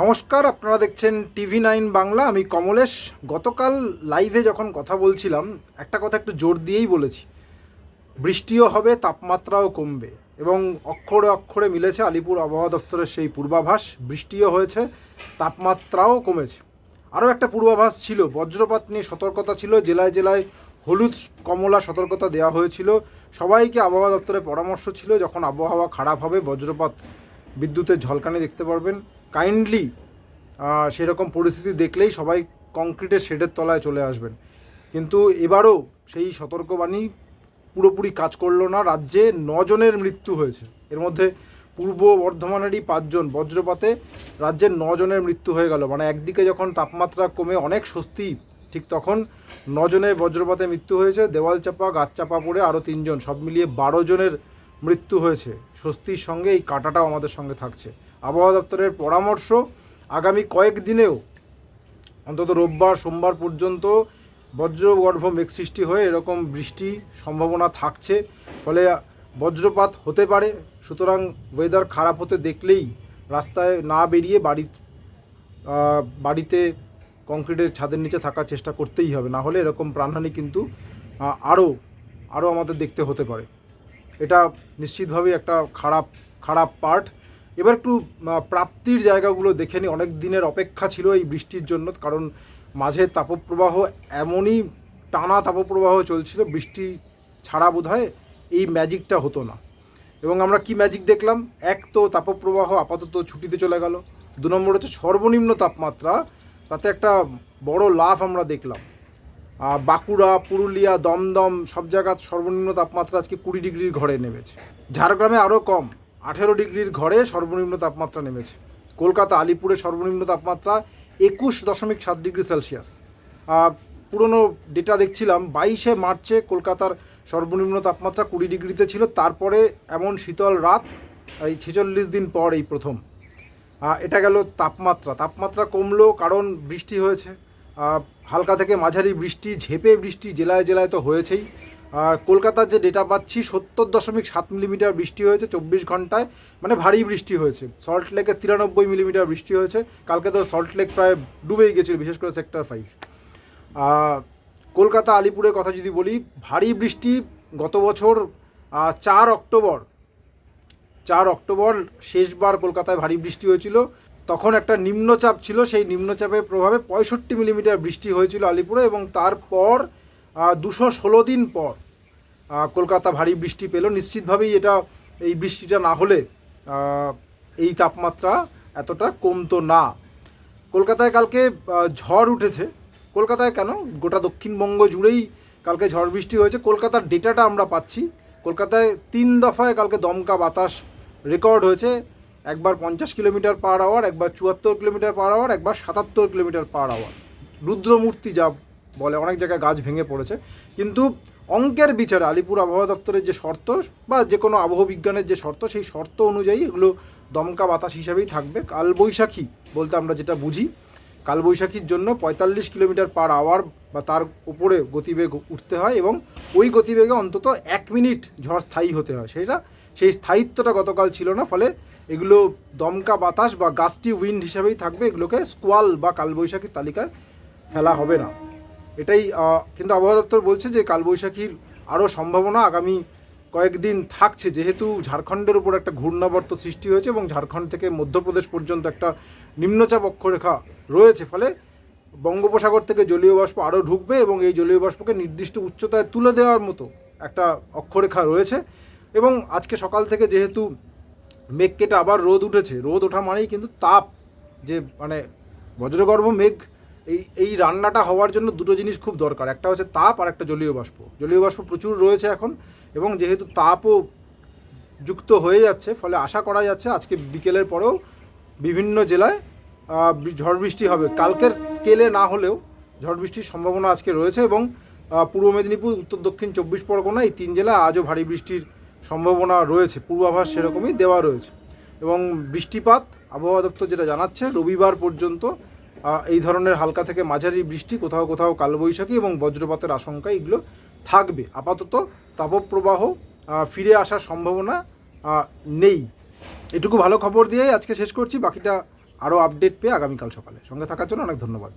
নমস্কার, আপনারা দেখছেন টিভি নাইন বাংলা। আমি কমলেশ। গতকাল লাইভে যখন কথা বলছিলাম, একটা কথা একটু জোর দিয়েই বলেছি। বৃষ্টিও হবে, তাপমাত্রাও কমবে এবং অক্ষরে অক্ষরে মিলেছে আলিপুর আবহাওয়া দপ্তরের সেই পূর্বাভাস। বৃষ্টিও হয়েছে, তাপমাত্রাও কমেছে। আরও একটা পূর্বাভাস ছিল, বজ্রপাত নিয়ে সতর্কতা ছিল, জেলায় জেলায় হলুদ কমলা সতর্কতা দেওয়া হয়েছিল। সবাইকে আবহাওয়া দপ্তরের পরামর্শ ছিল, যখন আবহাওয়া খারাপ হবে, বজ্রপাত বিদ্যুতের ঝলকানি দেখতে পারবেন। কাইন্ডলি সেরকম পরিস্থিতি দেখলেই সবাই কংক্রিটের শেডের তলায় চলে আসবেন। কিন্তু এবারও সেই সতর্কবাণী পুরোপুরি কাজ করল না। রাজ্যে নজনের মৃত্যু হয়েছে। এর মধ্যে পূর্ব বর্ধমানেরই পাঁচজন বজ্রপাতে রাজ্যের নজনের মৃত্যু হয়ে গেল। মানে একদিকে যখন তাপমাত্রা কমে অনেক স্বস্তি, ঠিক তখন নজনের বজ্রপাতে মৃত্যু হয়েছে। দেওয়াল চাপা গাছ চাপা পড়ে আরও তিনজন, সব মিলিয়ে বারো জনের মৃত্যু হয়েছে। স্বস্তির সঙ্গে এই কাটাটাও আমাদের সঙ্গে থাকছে। আবহাওয়া দপ্তরের পরামর্শ আগামী কয়েক দিনেও, অন্তত রোববার, সোমবার পর্যন্ত বজ্রগর্ভ মেঘ সৃষ্টি হয়ে এরকম বৃষ্টি সম্ভাবনা থাকছে, ফলে বজ্রপাত হতে পারে। সুতরাং ওয়েদার খারাপ হতে দেখলেই রাস্তায় না বেরিয়ে বাড়ি বাড়িতে কংক্রিটের ছাদের নিচে থাকার চেষ্টা করতেই হবে। না হলে এরকম প্রাণহানি কিন্তু আরও আরও আমাদের দেখতে হতে পারে। এটা নিশ্চিতভাবেই একটা খারাপ খারাপ পার্ট এবার একটু প্রাপ্তির জায়গাগুলো দেখে নিই। অনেক দিনের অপেক্ষা ছিল এই বৃষ্টির জন্য, কারণ মাঝে তাপপ্রবাহ এমনই টানা তাপপ্রবাহ চলছিল, বৃষ্টি ছাড়া বোধ এই ম্যাজিকটা হতো না। এবং আমরা কি ম্যাজিক দেখলাম? এক তো তাপপ্রবাহ আপাতত ছুটিতে চলে গেল। দু নম্বর হচ্ছে সর্বনিম্ন তাপমাত্রা, তাতে একটা বড় লাভ আমরা দেখলাম। বাঁকুড়া, পুরুলিয়া, দমদম, সব জায়গার সর্বনিম্ন তাপমাত্রা আজকে কুড়ি ডিগ্রির ঘরে নেমেছে। ঝাড়গ্রামে আরও কম। আঠেরো ডিগ্রির ঘরে সর্বনিম্ন তাপমাত্রা নেমেছে। কলকাতা, আলিপুরে সর্বনিম্ন তাপমাত্রা একুশ দশমিক সাত ডিগ্রি সেলসিয়াস। পুরনো ডেটা দেখছিলাম, বাইশে মার্চে কলকাতার সর্বনিম্ন তাপমাত্রা কুড়ি ডিগ্রিতে ছিল, তারপরে এমন শীতল রাত, এই ছেচল্লিশ দিন পর এই প্রথম। এটা গেল তাপমাত্রা। তাপমাত্রা কমলো কারণ বৃষ্টি হয়েছে। হালকা থেকে মাঝারি বৃষ্টি, ঝেপে বৃষ্টি জেলায় জেলায় তো হয়েছেই। কলকাতার যে ডেটা পাচ্ছি, সত্তর দশমিক সাত মিলিমিটার বৃষ্টি হয়েছে চব্বিশ ঘন্টায়। মানে ভারী বৃষ্টি হয়েছে। সল্ট লেকে তিরানব্বই মিলিমিটার বৃষ্টি হয়েছে। কালকে তো সল্ট লেক প্রায় ডুবেই গেছিল, বিশেষ করে সেক্টর ফাইভ কলকাতা আলিপুরের কথা যদি বলি, ভারী বৃষ্টি গত বছর চার অক্টোবর চার অক্টোবর শেষবার কলকাতায় ভারী বৃষ্টি হয়েছিল। তখন একটা নিম্নচাপ ছিল, সেই নিম্নচাপের প্রভাবে পঁয়ষট্টি মিলিমিটার বৃষ্টি হয়েছিল আলিপুরে এবং তারপর দুশো ষোলো দিন পর কলকাতা ভারী বৃষ্টি পেল নিশ্চিতভাবেই এটা এই বৃষ্টিটা না হলে এই তাপমাত্রা এতটা কমতো না। কলকাতায় কালকে ঝড় উঠেছে। কলকাতায় কেন? গোটা দক্ষিণবঙ্গ জুড়েই কালকে ঝড় বৃষ্টি হয়েছে। কলকাতার ডেটাটা আমরা পাচ্ছি। কলকাতায় তিন দফায় কালকে দমকা বাতাস রেকর্ড হয়েছে। একবার পঞ্চাশ কিলোমিটার পার আওয়ার, একবার চুয়াত্তর কিলোমিটার পার আওয়ার, একবার সাতাত্তর কিলোমিটার পার আওয়ার। রুদ্রমূর্তি যা বলে, অনেক জায়গায় গাছ ভেঙে পড়েছে। কিন্তু অঙ্কের বিচারে আলিপুর আবহাওয়া দপ্তরের যে শর্ত বা যে কোনো আবহাওয়া বিজ্ঞানের যে শর্ত, সেই শর্ত অনুযায়ী এগুলো দমকা বাতাস হিসাবেই থাকবে। কালবৈশাখী বলতে আমরা যেটা বুঝি, কালবৈশাখীর জন্য পঁয়তাল্লিশ কিলোমিটার পার আওয়ার বা তার উপরে গতিবেগ উঠতে হয় এবং ওই গতিবেগে অন্তত এক মিনিট ঝড় স্থায়ী হতে হয়। সেটা, সেই স্থায়িত্বটা গতকাল ছিল না, ফলে এগুলো দমকা বাতাস বা গাস্টি উইন্ড হিসাবেই থাকবে। এগুলোকে স্কোয়াল বা কালবৈশাখীর তালিকায় ফেলা হবে না। এটাই কিন্তু আবহাওয়া দপ্তর বলছে যে কালবৈশাখীর আরও সম্ভাবনা আগামী কয়েকদিন থাকছে। যেহেতু ঝাড়খণ্ডের উপর একটা ঘূর্ণাবর্ত সৃষ্টি হয়েছে এবং ঝাড়খণ্ড থেকে মধ্যপ্রদেশ পর্যন্ত একটা নিম্নচাপ অক্ষরেখা রয়েছে, ফলে বঙ্গোপসাগর থেকে জলীয় বাষ্প আরও ঢুকবে এবং এই জলীয় বাষ্পকে নির্দিষ্ট উচ্চতায় তুলে দেওয়ার মতো একটা অক্ষরেখা রয়েছে। এবং আজকে সকাল থেকে যেহেতু মেঘ কেটে আবার রোদ উঠেছে, রোদ ওঠা মানেই কিন্তু তাপ, যে মানে বজ্রগর্ভ মেঘ এই এই রান্নাটা হওয়ার জন্য দুটো জিনিস খুব দরকার। একটা হচ্ছে তাপ আর একটা জলীয় বাষ্প। জলীয় বাষ্প প্রচুর রয়েছে এখন এবং যেহেতু তাপও যুক্ত হয়ে যাচ্ছে, ফলে আশা করা যাচ্ছে আজকে বিকেলের পরেও বিভিন্ন জেলায় ঝড় বৃষ্টি হবে। কালকের স্কেলে না হলেও ঝড় বৃষ্টির সম্ভাবনা আজকে রয়েছে এবং পূর্ব মেদিনীপুর, উত্তর দক্ষিণ চব্বিশ পরগনা এই তিন জেলায় আজও ভারী বৃষ্টির সম্ভাবনা রয়েছে। পূর্বাভাস সেরকমই দেওয়া রয়েছে। এবং বৃষ্টিপাত, আবহাওয়া দপ্তর যেটা জানাচ্ছে, রবিবার পর্যন্ত এই ধরনের হালকা থেকে মাঝারি বৃষ্টি, কোথাও কোথাও কালবৈশাখী এবং বজ্রপাতের আশঙ্কা এগুলো থাকবে। আপাতত তাপপ্রবাহ ফিরে আসার সম্ভাবনা নেই। এটুকু ভালো খবর দিয়ে আজকে শেষ করছি। বাকিটা আরও আপডেট পেয়ে আগামীকাল সকালে। সঙ্গে থাকার জন্য অনেক ধন্যবাদ।